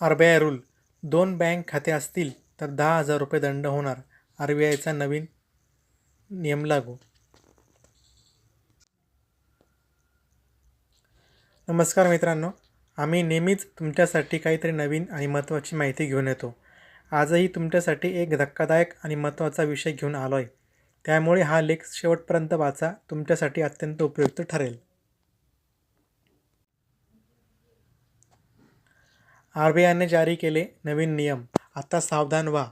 R B I rule. दोन bank खाते असतील तर दहा हजार रुपये दंड होणार. आर बी आयचा नवीन नियम लागू. नमस्कार मित्रांनो. आम्ही नेहमीच तुमच्यासाठी काहीतरी नवीन आणि महत्त्वाची माहिती घेऊन येतो. आजही तुमच्यासाठी एक धक्कादायक आणि महत्त्वाचा विषय घेऊन आलो आहे त्यामुळे हा लेख शेवटपर्यंत वाचा. तुमच्यासाठी अत्यंत उपयुक्त ठरेल. आर बी आयने जारी केले नवीन नियम. आता सावधान व्हा.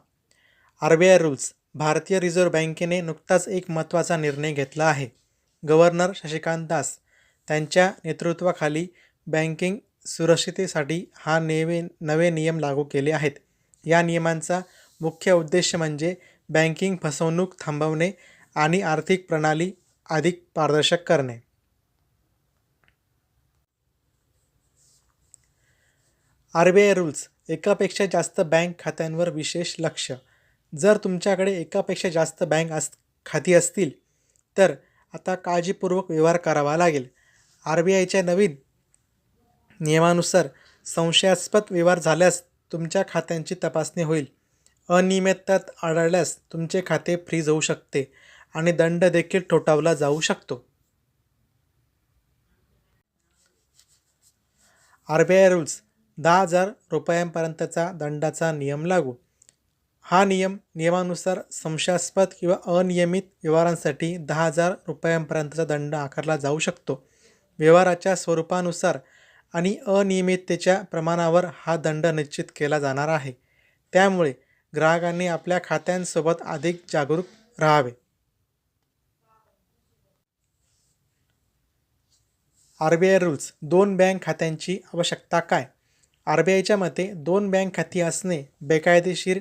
आर बी आय रूल्स भारतीय रिझर्व्ह बँकेने नुकताच एक महत्त्वाचा निर्णय घेतला आहे. गव्हर्नर शशिकांत दास त्यांच्या नेतृत्वाखाली बँकिंग सुरक्षितेसाठी हा नेवे नवे नियम लागू केले आहेत. या नियमांचा मुख्य उद्देश म्हणजे बँकिंग फसवणूक थांबवणे आणि आर्थिक प्रणाली अधिक पारदर्शक करणे. आर बी आय रूल्स एकापेक्षा जास्त बँक खात्यांवर विशेष लक्ष. जर तुमच्याकडे एकापेक्षा जास्त बँक अस खाती असतील तर आता काळजीपूर्वक व्यवहार करावा लागेल. आर बी आयच्या नवीन नियमानुसार संशयास्पद व्यवहार झाल्यास तुमच्या खात्यांची तपासणी होईल. अनियमितता आढळल्यास तुमचे खाते फ्रीज होऊ शकते आणि दंड देखील ठोठावला जाऊ शकतो. आर बी आय रूल्स दहा हजार रुपयांपर्यंतचा दंडाचा नियम लागू. हा नियम नियमानुसार संशयास्पद किंवा अनियमित व्यवहारांसाठी दहा हजार रुपयांपर्यंतचा दंड आकारला जाऊ शकतो. व्यवहाराच्या स्वरूपानुसार आणि अनियमिततेच्या प्रमाणावर हा दंड निश्चित केला जाणार आहे. त्यामुळे ग्राहकांनी आपल्या खात्यांसोबत अधिक जागरूक राहावे. आर बी आय रूल्स दोन बँक खात्यांची आवश्यकता काय? आर बी आयच्या मते दोन बँक खाती असणे बेकायदेशीर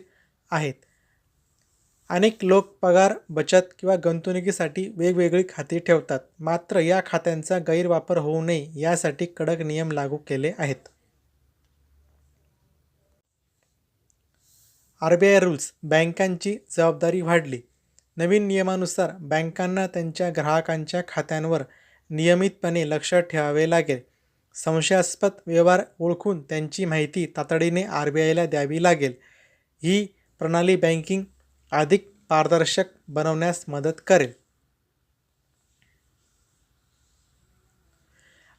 आहेत. अनेक लोक पगार बचत किंवा गुंतवणुकीसाठी वेगवेगळी खाती ठेवतात. मात्र या खात्यांचा गैरवापर होऊ नये यासाठी कडक नियम लागू केले आहेत. आर बी आय रूल्स बँकांची जबाबदारी वाढली. नवीन नियमानुसार बँकांना त्यांच्या ग्राहकांच्या खात्यांवर नियमितपणे लक्ष ठेवावे लागेल. संशयास्पद व्यवहार ओळखून त्यांची माहिती तातडीने आर बी आयला द्यावी लागेल. ही प्रणाली बँकिंग अधिक पारदर्शक बनवण्यास मदत करेल.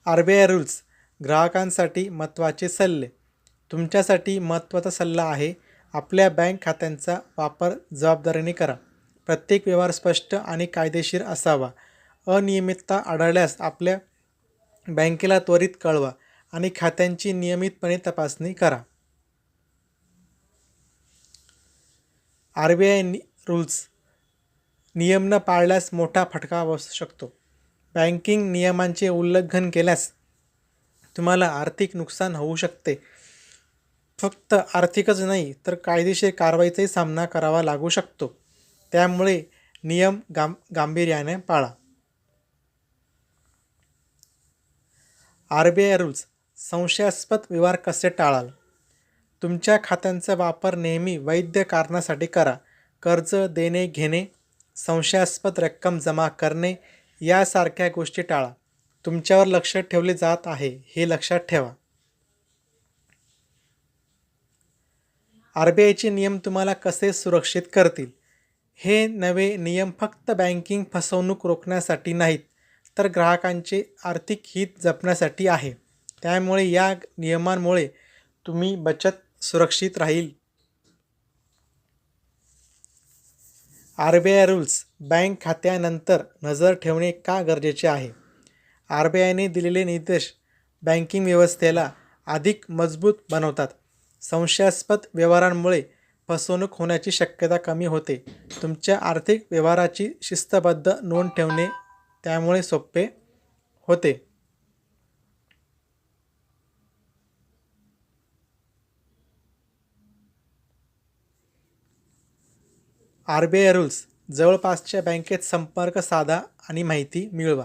आर बी आय रूल्स ग्राहकांसाठी महत्त्वाचे सल्ले. तुमच्यासाठी महत्त्वाचा सल्ला आहे आपल्या बँक खात्यांचा वापर जबाबदारीने करा. प्रत्येक व्यवहार स्पष्ट आणि कायदेशीर असावा. अनियमितता आढळल्यास आपल्या बँकेला त्वरित कळवा आणि खात्यांची नियमितपणे तपासणी करा. आर बी आय नि रूल्स नियम न पाळल्यास मोठा फटका बसू शकतो. बँकिंग नियमांचे उल्लंघन केल्यास तुम्हाला आर्थिक नुकसान होऊ शकते. फक्त आर्थिकच नाही तर कायदेशीर कारवाईचाही सामना करावा लागू शकतो. त्यामुळे नियम गांभ गांभीर्याने पाळा. आर बी आय रूल्स संशयास्पद व्यवहार कसे टाळाल? तुमच्या खात्यांचा वापर नेहमी वैध कारणासाठी करा. कर्ज देणे घेणे संशयास्पद रक्कम जमा करणे यासारख्या गोष्टी टाळा. तुमच्यावर लक्ष ठेवले जात आहे हे लक्षात ठेवा. आर बी आयचे नियम तुम्हाला कसे सुरक्षित करतील? हे नवे नियम फक्त बँकिंग फसवणूक रोखण्यासाठी नाहीत. तर ग्राहकांचे आर्थिक हित जपण्यासाठी आहे. त्यामुळे या नियमांमुळे तुम्ही बचत सुरक्षित राहील. R B I rules bank खात्यानंतर नजर ठेवणे का गरजेचे आहे? आर बी आयने दिलेले निर्देश बँकिंग व्यवस्थेला अधिक मजबूत बनवतात. संशयास्पद व्यवहारांमुळे फसवणूक होण्याची शक्यता कमी होते. तुमच्या आर्थिक व्यवहाराची शिस्तबद्ध नोंद ठेवणे त्यामुळे सोपे होते. आर बी आय रूल्स जवळपासच्या बँकेत संपर्क साधा आणि माहिती मिळवा.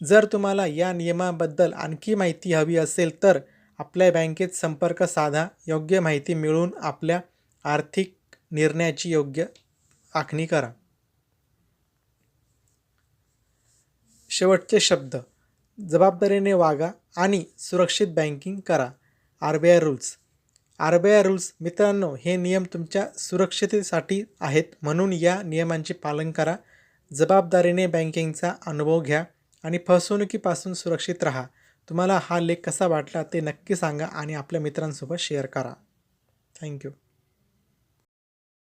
जर तुम्हाला या नियमाबद्दल आणखी माहिती हवी असेल तर आपल्या बँकेत संपर्क साधा योग्य माहिती मिळवून आपल्या आर्थिक निर्णयाची योग्य आखणी करा. शेवटचे शब्द. जबाबदारीने वागा आणि सुरक्षित बँकिंग करा. R B I rules. R B I rules मित्रांनो हे नियम तुमच्या सुरक्षितेसाठी आहेत म्हणून या नियमांचे पालन करा. जबाबदारीने बँकिंगचा अनुभव घ्या आणि फसवणुकीपासून सुरक्षित राहा. तुम्हाला हा लेख कसा वाटला ते नक्की सांगा आणि आपल्या मित्रांसोबत शेअर करा. थँक्यू.